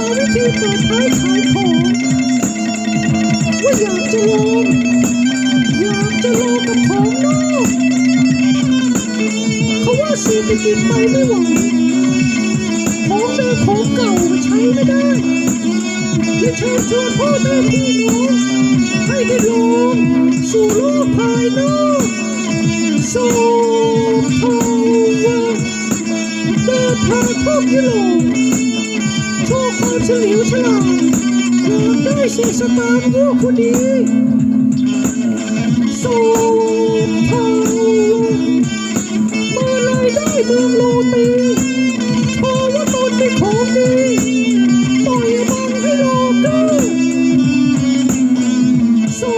ไม่ดียังหาวิธีเปิดท้ายขายของว่าอยากจะลองอยากจะลองกับของนอกเขาว่าเศรษฐกิจไปไม่ไหวของเดิมของเก่าก็ใช้ไม่ได้เลยเชิญชวนพ่อแม่พี่น้องให้ได้ลองสู่โลกภายนอกสู่ภาวะเดินทางท่องยุโรปโชว์ ความเฉลียวฉลาดอยากได้เสียสตางค์วัวคนดีสูบทองเมื่อไรได้เมืองโลตีโชว์ว่าตนเป็นของดีปล่อยบังให้โลกเด้อสู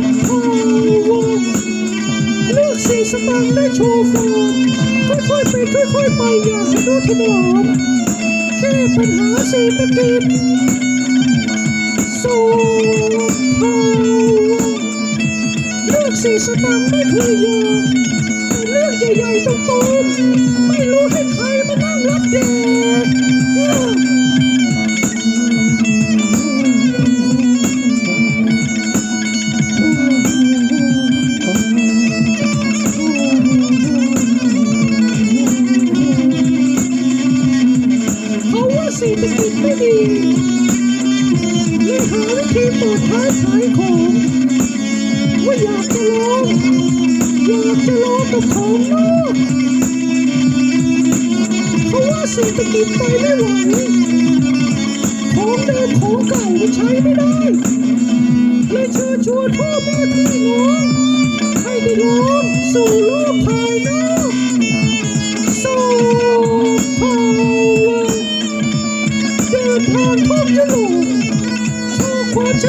บทองเลือกสีสตางค์ได้โชว์ฟอร์มค่อยๆไปค่อยๆไปอย่างทะนุถนอม แก้ปัญหาเศรษฐกิจสูบภาวะเลือกสีสตางไม่เคยยอม เขาว่าเศรษฐกิจไม่ดีเลยหาวิธีเปิดท้ายขายของว่าอยากจะลองอยากจะลองกับของนอกเขาว่าเศรษฐกิจไปไม่ไหวของเดิมของเก่าใช้ไม่ได้เลยเชิญชวนพ่อแม่พี่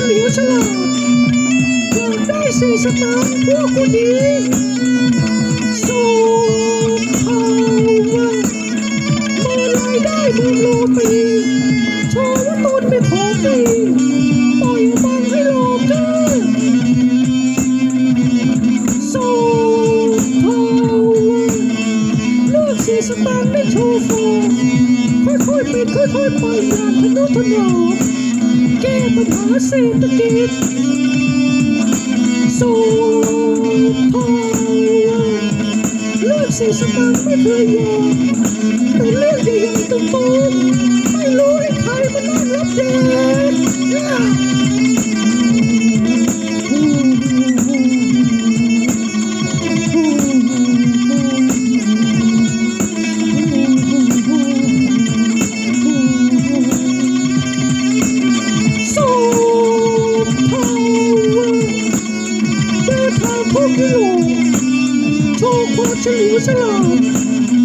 ว์ความเฉลียวฉลาดอยากได้สีสตางค์พวกคนดีสู่ภาวะเมื่อรายได้เมืองโลปีโชว์ว่าตนเป็นของดีปล่อยบังให้โลกเด้สู่ภาวะเลือกสีสตางไม่โชว์ฟอค่อยๆเป็นค่อยๆไปอย่างทะนุถนอม แก้ปัญหาเศรษฐกิจสู่ภาวะเลือกสีสตางค์ไม่เคยยอมแต่เลือกใหญ่ๆตรงๆไม่รู้ให้ใครมานั่งรับแดดเนี่ย ทางท่อยุโรปโชว์ความเฉลียวฉลาด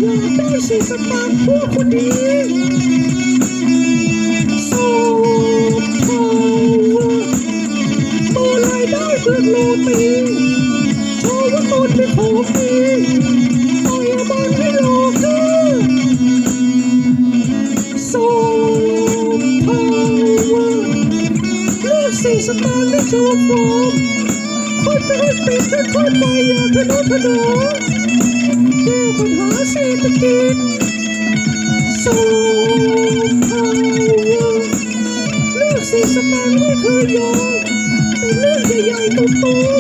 อยากได้สีสตางค์พวกคนดีสูบภาวะเมื่อรายได้เกินโลตีโชว์ว่าตนเป็นของดีปล่อยบังให้โลกเด้อสูบภาวเลือกสีสตางค์ไม่โชว์ฟอร์ม ค่อยๆเป็นค่อยๆไปอย่างทะนุถนอมแก้ปัญหาเศรษฐกิจสูบภาวะเลือกสีสตางค์ไม่เคยยอมแต่เรื่องใหญ่ๆตๆ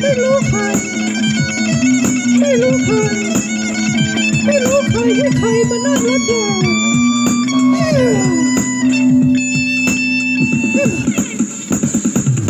ไม่รู้ใครไม่รู้ใครที่ใครมานั่งรถแดง